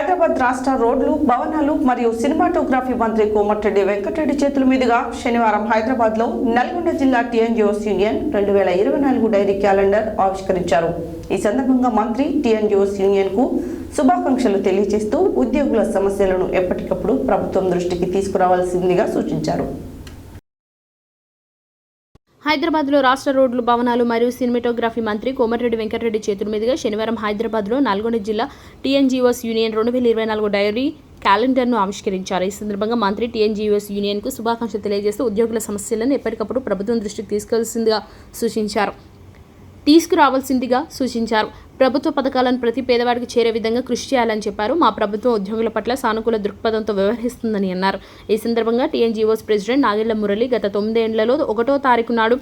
హైదరాబాద్ రాష్ట్ర రోడ్లు భవనాలు మరియు సినిమాటోగ్రఫీ మంత్రి కోమటిరెడ్డి వెంకటరెడ్డి చేతుల మీదుగా శనివారం హైదరాబాద్లో నల్గొండ జిల్లా టీఎన్జిఓస్ యూనియన్ రెండు వేల ఇరవై నాలుగు డైరీ క్యాలెండర్ ఆవిష్కరించారు. ఈ సందర్భంగా మంత్రి టీఎన్జిఓస్ యూనియన్కు శుభాకాంక్షలు తెలియజేస్తూ ఉద్యోగుల సమస్యలను ఎప్పటికప్పుడు ప్రభుత్వం దృష్టికి తీసుకురావాల్సిందిగా సూచించారు. హైదరాబాద్లో రాష్ట్ర రోడ్లు భవనాలు మరియు సినిమాటోగ్రఫీ మంత్రి కోమటిరెడ్డి వెంకటరెడ్డి చేతుల మీదుగా శనివారం హైదరాబాద్లో నల్గొండ జిల్లా టీఎన్జీఓస్ యూనియన్ రెండు వేల ఇరవై నాలుగు డైరీ క్యాలెండర్ను ఆవిష్కరించారు. ఈ సందర్భంగా మంత్రి టీఎన్జీఓస్ యూనియన్కు శుభాకాంక్షలు తెలియజేస్తూ ఉద్యోగుల సమస్యలను ఎప్పటికప్పుడు ప్రభుత్వం దృష్టికి తీసుకెళ్ళాల్సిందిగా సూచించారు. తీసుకురావాల్సిందిగా సూచించారు. ప్రభుత్వ పథకాలను ప్రతి పేదవాడికి చేరే విధంగా కృషి చేయాలని చెప్పారు. మా ప్రభుత్వం ఉద్యోగుల పట్ల సానుకూల దృక్పథంతో వ్యవహరిస్తుందని అన్నారు. ఈ సందర్భంగా టీఎన్జీఓస్ ప్రెసిడెంట్ నాగెళ్ళ మురళి గత తొమ్మిదేండ్లలో ఒకటో తారీఖు నాడు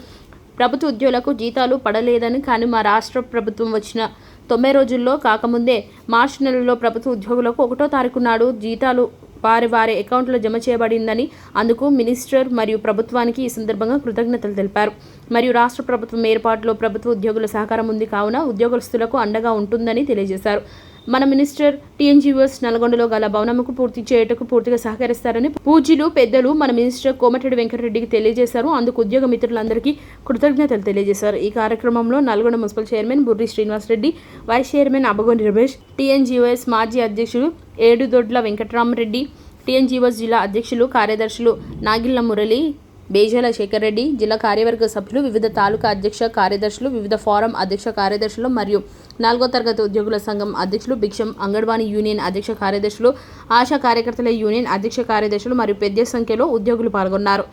ప్రభుత్వ ఉద్యోగులకు జీతాలు పడలేదని కానీ మా రాష్ట్ర ప్రభుత్వం వచ్చిన తొంభై రోజుల్లో కాకముందే మార్చి నెలలో ప్రభుత్వ ఉద్యోగులకు ఒకటో తారీఖు నాడు జీతాలు వారి వారి అకౌంట్లో జమ చేయబడిందని అందుకు మినిస్టర్ మరియు ప్రభుత్వానికి ఈ సందర్భంగా కృతజ్ఞతలు తెలిపారు. మరియు రాష్ట్ర ప్రభుత్వం ఏర్పాటులో ప్రభుత్వ ఉద్యోగుల సహకారం ఉంది కావున ఉద్యోగస్తులకు అండగా ఉంటుందని తెలియజేశారు. మన మినిస్టర్ టీఎన్జీఓస్ నల్గొండలో గల భవనముకు పూర్తి చేయుటకు పూర్తిగా సహకరిస్తారని పూజీలు పెద్దలు మన మినిస్టర్ కోమటిరెడ్డి వెంకటరెడ్డికి తెలియజేశారు. అందుకు ఉద్యోగ మిత్రులందరికీ కృతజ్ఞతలు తెలియజేశారు. ఈ కార్యక్రమంలో Nalgonda municipal chairman Burri Srinivas Reddy vice chairman Abagoni Ramesh TNGOs మాజీ అధ్యక్షుడు ఏడుదొడ్ల వెంకటరామరెడ్డి టీఎన్జీఓఎస్ జిల్లా అధ్యక్షులు కార్యదర్శులు నాగిళ్ళ మురళి బేజాల శేఖర్ రెడ్డి జిల్లా కార్యవర్గ సభ్యులు వివిధ తాలూకా అధ్యక్ష కార్యదర్శులు వివిధ ఫోరం అధ్యక్ష కార్యదర్శులు మరియు నాలుగో తరగతి ఉద్యోగుల సంఘం అధ్యక్షులు భిక్షం అంగన్వాడీ యూనియన్ అధ్యక్ష కార్యదర్శులు ఆశా కార్యకర్తల యూనియన్ అధ్యక్ష కార్యదర్శులు మరియు పెద్ద సంఖ్యలో ఉద్యోగులు పాల్గొన్నారు.